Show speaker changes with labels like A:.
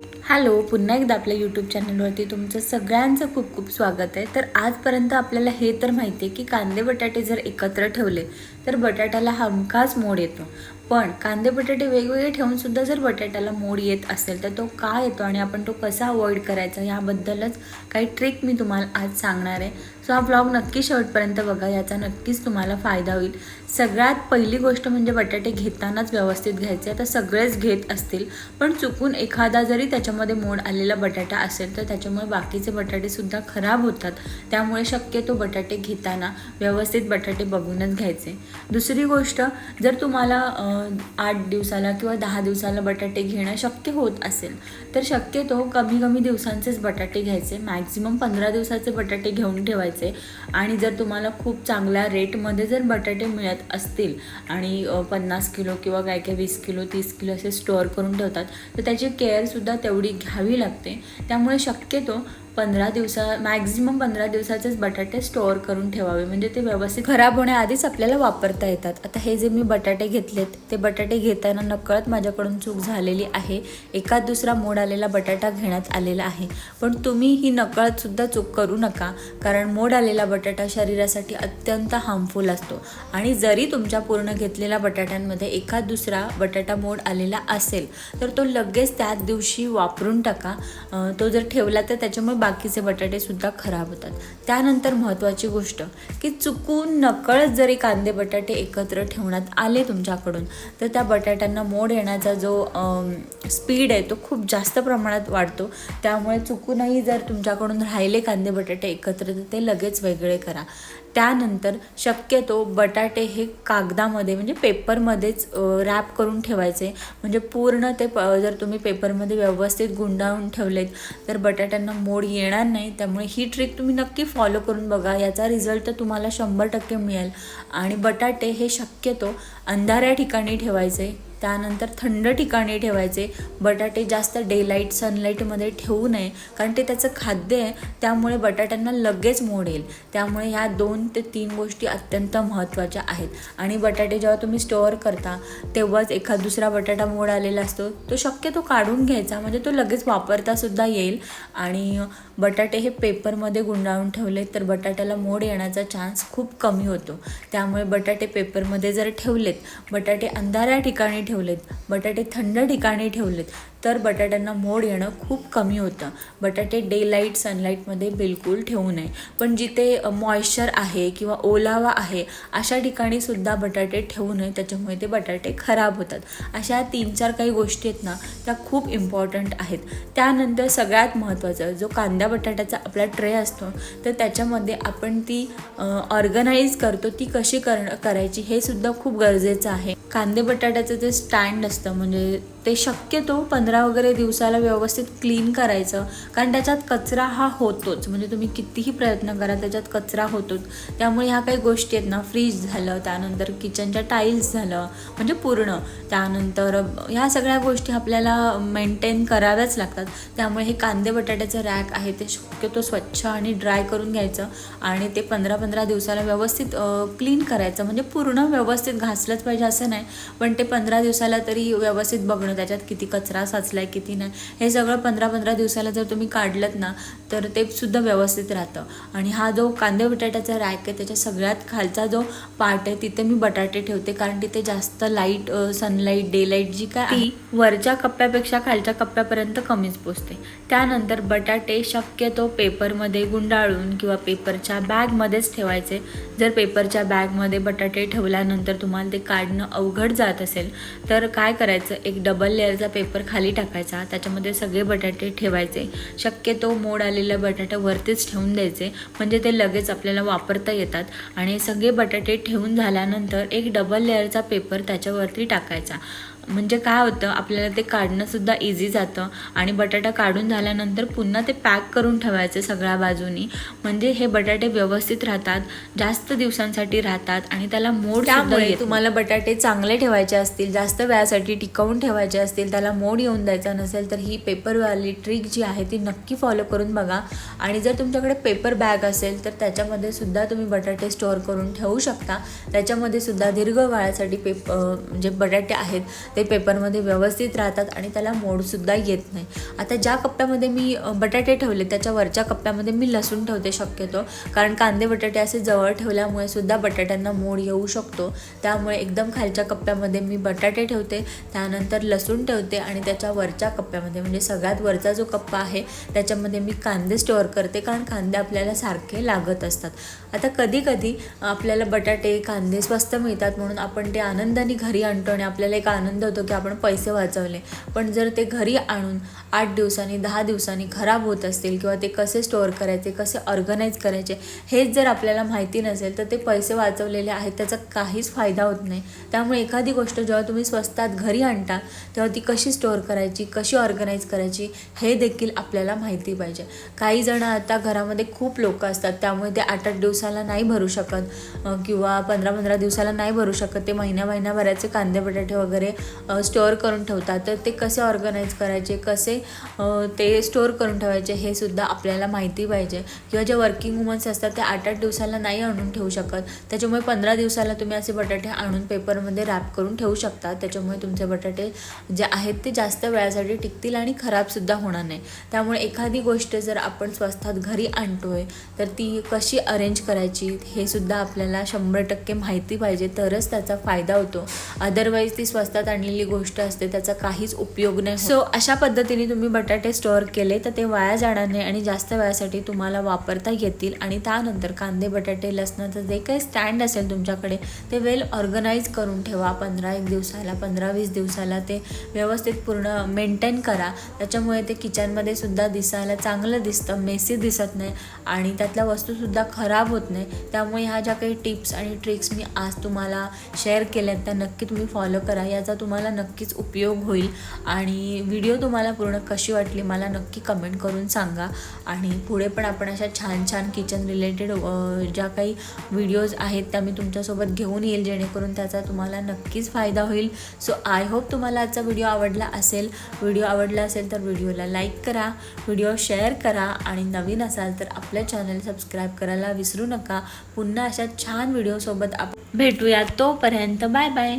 A: Hello पुन्हा एकदा आपल्या यूट्यूब चॅनलवरती तुमचं सगळ्यांचं खूप खूप स्वागत आहे. तर आजपर्यंत आपल्याला हे तर माहिती आहे की कांदे बटाटे जर एकत्र ठेवले तर बटाट्याला हमखास मोड येतो. पण कांदे बटाटे वेगवेगळे ठेवून सुद्धा जर बटाट्याला मोड येत असेल तर तो का येतो आणि आपण तो कसा अवॉइड करायचा याबद्दलच काही ट्रिक मी तुम्हाला आज सांगणार आहे. सो हा ब्लॉग नक्की शेवटपर्यंत बघा याचा नक्कीच तुम्हाला फायदा होईल. सगळ्यात पहिली गोष्ट म्हणजे बटाटे घेतानाच व्यवस्थित घ्यायचे आता सगळेच घेत असतील पण चुकून एखादा जरी त्याच्यामध्ये मोड आलेला बटाटा असेल तर त्याच्यामुळे बाकीचे बटाटेसुद्धा खराब होतात. त्यामुळे शक्यतो बटाटे घेताना व्यवस्थित बटाटे बघूनच घ्यायचे. दुसरी गोष्ट जर तुम्हाला आठ दिवसाला किंवा दहा दिवसाला बटाटे घेणं शक्य होत असेल तर शक्यतो कमी कमी दिवसांचेच बटाटे घ्यायचे. मॅक्झिमम पंधरा दिवसाचे बटाटे घेऊन ठेवायचे. आणि जर तुम्हाला खूप चांगल्या रेटमध्ये जर बटाटे मिळत असतील आणि पन्नास किलो किंवा काय काय वीस किलो तीस किलो असे स्टोअर करून ठेवतात तर त्याची केअरसुद्धा तेवढी घ्यावी लागते. त्यामुळे शक्यतो पंधरा दिवसा मॅक्झिमम पंधरा दिवसाचेच बटाटे स्टोअर करून ठेवावे. म्हणजे ते व्यवस्थित खराब होण्याआधीच आपल्याला वापरता येतात. आता हे जे मी बटाटे घेतलेत ते बटाटे घेताना नकळत माझ्याकडून चूक झालेली आहे. एका दुसरा मोड आलेला बटाटा घेण्यात आलेला आहे. पण तुम्ही ही नकळतसुद्धा चूक करू नका कारण मोड आलेला बटाटा शरीरासाठी अत्यंत हार्मफुल असतो. आणि जरी तुमच्या पूर्ण घेतलेल्या बटाट्यांमध्ये एखाद दुसरा बटाटा मोड आलेला असेल तर तो लगेच त्याच दिवशी वापरून टाका. तो जर ठेवला तर त्याच्यामुळे बाकीचे बटाटे सुद्धा खराब होतात. त्यानंतर महत्त्वाची गोष्ट की चुकून नकळत जरी कांदे बटाटे एकत्र ठेवण्यात आले तुमच्याकडून तर त्या बटाट्यांना मोड येण्याचा जो स्पीड आहे तो खूप जास्त प्रमाणात वाढतो. त्यामुळे चुकूनही जर तुमच्याकडून राहिले कांदे बटाटे एकत्र तर ते लगेच वेगळे करा. त्यानंतर शक्यतो बटाटे हे कागदामध्ये म्हणजे पेपरमध्येच रॅप करून ठेवायचे. म्हणजे पूर्ण ते प जर तुम्ही पेपरमध्ये व्यवस्थित गुंडाळून ठेवलेत तर बटाट्यांना मोड येणार नाही. त्यामुळे ही ट्रिक तुम्ही नक्की फॉलो करून बघा. याचा रिझल्ट तर तुम्हाला शंभर टक्के मिळेल. आणि बटाटे हे शक्यतो अंधाऱ्या ठिकाणी ठेवायचे. त्यानंतर थंड ठिकाणी ठेवायचे. बटाटे जास्त डेलाईट सनलाईटमध्ये ठेवू नये कारण ते त्याचं खाद्य आहे त्यामुळे बटाट्यांना लगेच मोड येईल. त्यामुळे ह्या दोन ते तीन गोष्टी अत्यंत महत्त्वाच्या आहेत. आणि बटाटे जेव्हा तुम्ही स्टोअर करता तेव्हाच एखाद दुसरा बटाटा मोड आलेला असतो. तो शक्यतो काढून घ्यायचा म्हणजे तो लगेच वापरतासुद्धा येईल. आणि बटाटे हे पेपरमध्ये गुंडाळून ठेवले तर बटाट्याला मोड येण्याचा चान्स खूप कमी होतो. त्यामुळे बटाटे पेपरमध्ये जर ठेवलेत बटाटे अंधाऱ्या ठिकाणी ठेवलेत बटाटे थंड ठिकाणी ठेवलेत. तर बटाट्यांना मोड येणं खूप कमी होतं. बटाटे डे लाइट सनलाईटमध्ये बिलकुल ठेवू नये. पण जिथे मॉइश्चर आहे किंवा ओलावा आहे अशा ठिकाणी सुद्धा बटाटे ठेवू नये. त्याच्यामुळे ते बटाटे खराब होतात. अशा तीन चार काही गोष्टी आहेत ना त्या खूप इम्पॉर्टंट आहेत. त्यानंतर सगळ्यात महत्त्वाचं जो कांदा बटाट्याचा आपला ट्रे असतो तर त्याच्यामध्ये आपण ती ऑर्गनाईज करतो ती कशी कर करायची हे सुद्धा खूप गरजेचं आहे. कांदे बटाट्याचं जे स्टँड असतं म्हणजे ते शक्यतो पंधरा वगैरे दिवसाला व्यवस्थित क्लीन करायचं. कारण त्याच्यात कचरा हा होतोच. म्हणजे तुम्ही कितीही प्रयत्न करा त्याच्यात कचरा होतोच. त्यामुळे ह्या काही गोष्टी आहेत ना फ्रीज झालं त्यानंतर किचनच्या टाईल्स झालं म्हणजे पूर्ण. त्यानंतर ह्या सगळ्या गोष्टी आपल्याला मेंटेन कराव्याच लागतात. त्यामुळे हे कांदे बटाट्याचं रॅक आहे ते शक्यतो स्वच्छ आणि ड्राय करून घ्यायचं आणि ते पंधरा पंधरा दिवसाला व्यवस्थित क्लीन करायचं. म्हणजे पूर्ण व्यवस्थित घासलंच पाहिजे असं नाही. पण ते पंधरा दिवसाला तरी व्यवस्थित बघणं त्याच्यात किती कचरा साचलाय किती नाही. हे सगळं पंधरा पंधरा दिवसाला जर तुम्ही काढलं ना तर ते सुद्धा व्यवस्थित राहतं. आणि हा जो कांदे बटाट्याचा रॅक आहे त्याच्या सगळ्यात खालचा जो पार्ट आहे तिथे मी बटाटे ठेवते. कारण तिथे जास्त लाइट सनलाईट डे लाइट जी काय ती वरच्या कप्प्यापेक्षा खालच्या कप्प्यापर्यंत कमीच पोचते. त्यानंतर बटाटे शक्यतो पेपरमध्ये गुंडाळून किंवा पेपरच्या बॅगमध्येच ठेवायचे. जर पेपरच्या बॅगमध्ये बटाटे ठेवल्यानंतर तुम्हाला ते काढणं अवघड जात असेल तर काय करायचं? एक डबल लेअरचा पेपर खाली टाकायचा त्याच्यामध्ये सगळे बटाटे ठेवायचे. शक्यतो मोड आलेल्या बटाट्या वरतीच ठेवून द्यायचे म्हणजे ते लगेच आपल्याला वापरता येतात. आणि सगळे बटाटे ठेवून झाल्यानंतर एक डबल लेअरचा पेपर त्याच्यावरती टाकायचा. म्हणजे काय होतं आपल्याला ते काढणंसुद्धा इझी जातं. आणि बटाटा काढून झाल्यानंतर पुन्हा ते पॅक करून ठेवायचे सगळ्या बाजूनी. म्हणजे हे बटाटे व्यवस्थित राहतात जास्त दिवसांसाठी राहतात आणि त्याला मोड त्यामुळे तुम्हाला बटाटे चांगले ठेवायचे असतील जास्त वेळासाठी टिकवून ठेवायचे असतील त्याला मोड येऊन द्यायचा नसेल तर ही पेपरवाली ट्रिक जी आहे ती नक्की फॉलो करून बघा. आणि जर तुमच्याकडे पेपर बॅग असेल तर त्याच्यामध्ये सुद्धा तुम्ही बटाटे स्टोअर करून ठेवू शकता. त्याच्यामध्ये सुद्धा दीर्घ काळासाठी पेप जे बटाटे आहेत. ते पेपरमध्ये व्यवस्थित राहतात आणि त्याला मोडसुद्धा येत नाही. आता ज्या कप्प्यामध्ये मी बटाटे ठेवले त्याच्या वरच्या कप्प्यामध्ये मी लसूण ठेवते शक्यतो. कारण कांदे बटाटे असे जवळ ठेवल्यामुळे सुद्धा बटाट्यांना मोड येऊ शकतो. त्यामुळे एकदम खालच्या कप्प्यामध्ये मी बटाटे ठेवते त्यानंतर लसूण ठेवते आणि त्याच्या वरच्या कप्प्यामध्ये म्हणजे सगळ्यात वरचा जो कप्पा आहे त्याच्यामध्ये मी कांदे स्टोअर करते. कारण कांदे आपल्याला सारखे लागत असतात. आता कधी कधी आपल्याला बटाटे कांदे स्वस्त मिळतात म्हणून आपण ते आनंदाने घरी आणतो आणि आपल्याला एक आनंद होतं की आपण पैसे वाचवले. पण जर ते घरी आणून आठ दिवसांनी दहा दिवसांनी खराब होत असतील किंवा ते कसे स्टोअर करायचे कसे ऑर्गनाईज करायचे हेच जर आपल्याला माहिती नसेल तर ते पैसे वाचवलेले आहेत त्याचा काहीच फायदा होत नाही. त्यामुळे एखादी गोष्ट जेव्हा तुम्ही स्वस्तात घरी आणता तेव्हा ती कशी स्टोअर करायची कशी ऑर्गनाईज करायची हे देखील आपल्याला माहिती पाहिजे. काही जण आता घरामध्ये खूप लोक असतात त्यामुळे ते आठ आठ दिवसाला नाही भरू शकत किंवा पंधरा पंधरा दिवसाला नाही भरू शकत. ते महिन्या महिन्याभराचे कांदे बटाटे वगैरे स्टोअर करून ठेवतात. तर ते कसे ऑर्गनाईज करायचे कसे ते स्टोअर करून ठेवायचे हे सुद्धा आपल्याला माहिती पाहिजे. किंवा जे वर्किंग वुमन्स असतात ते आठ आठ दिवसाला नाही आणून ठेवू शकत. त्याच्यामुळे पंधरा दिवसाला तुम्ही असे बटाटे आणून पेपरमध्ये रॅप करून ठेवू शकता. त्याच्यामुळे तुमचे बटाटे जे आहेत ते जास्त वेळासाठी टिकतील आणि खराबसुद्धा होणार नाही. त्यामुळे एखादी गोष्ट जर आपण स्वस्तात घरी आणतोय तर ती कशी अरेंज करायची हे सुद्धा आपल्याला शंभर टक्के माहिती पाहिजे. तरच त्याचा फायदा होतो. अदरवाईज ती स्वस्तात आणलेली गोष्ट असते त्याचा काहीच उपयोग नाही सो अशा पद्धतीने तुम्ही बटाटे स्टोअर केले तर ते वाया जाणार नाही आणि जास्त वेळासाठी तुम्हाला वापरता येतील. आणि त्यानंतर कांदे बटाटे लसणाचं जे काही स्टँड असेल तुमच्याकडे ते वेल ऑर्गनाईज करून ठेवा. पंधरा एक दिवसाला पंधरा वीस दिवसाला ते व्यवस्थित पूर्ण मेंटेन करा. त्याच्यामुळे ते किचनमध्ये सुद्धा दिसायला चांगलं दिसतं मेसी दिसत नाही आणि त्यातल्या वस्तूसुद्धा खराब होत नाही. त्यामुळे ह्या ज्या काही टिप्स आणि ट्रिक्स मी आज तुम्हाला शेअर केल्या त्या नक्की तुम्ही फॉलो करा. याचा तुम्हाला नक्कीच उपयोग होईल. आणि व्हिडिओ तुम्हाला पूर्ण कशी वाटली मला नक्की कमेंट करून सांगा. आणि पुढे पण आपण अशा छान छान किचन रिलेटेड ज्या काही व्हिडिओज आहेत त्या मी तुमच्यासोबत घेऊन येईल जेणेकरून त्याचा तुम्हाला नक्कीच फायदा होईल. सो आय होप तुम्हाला आजचा व्हिडिओ आवडला असेल. व्हिडिओ आवडला असेल तर व्हिडिओला लाईक करा. व्हिडिओ शेअर करा. आणि नवीन असाल तर आपल्या चॅनल सबस्क्राईब करायला विसरू नका. पुन्हा अशा छान व्हिडिओसोबत आप भेटूया तोपर्यंत. Bye bye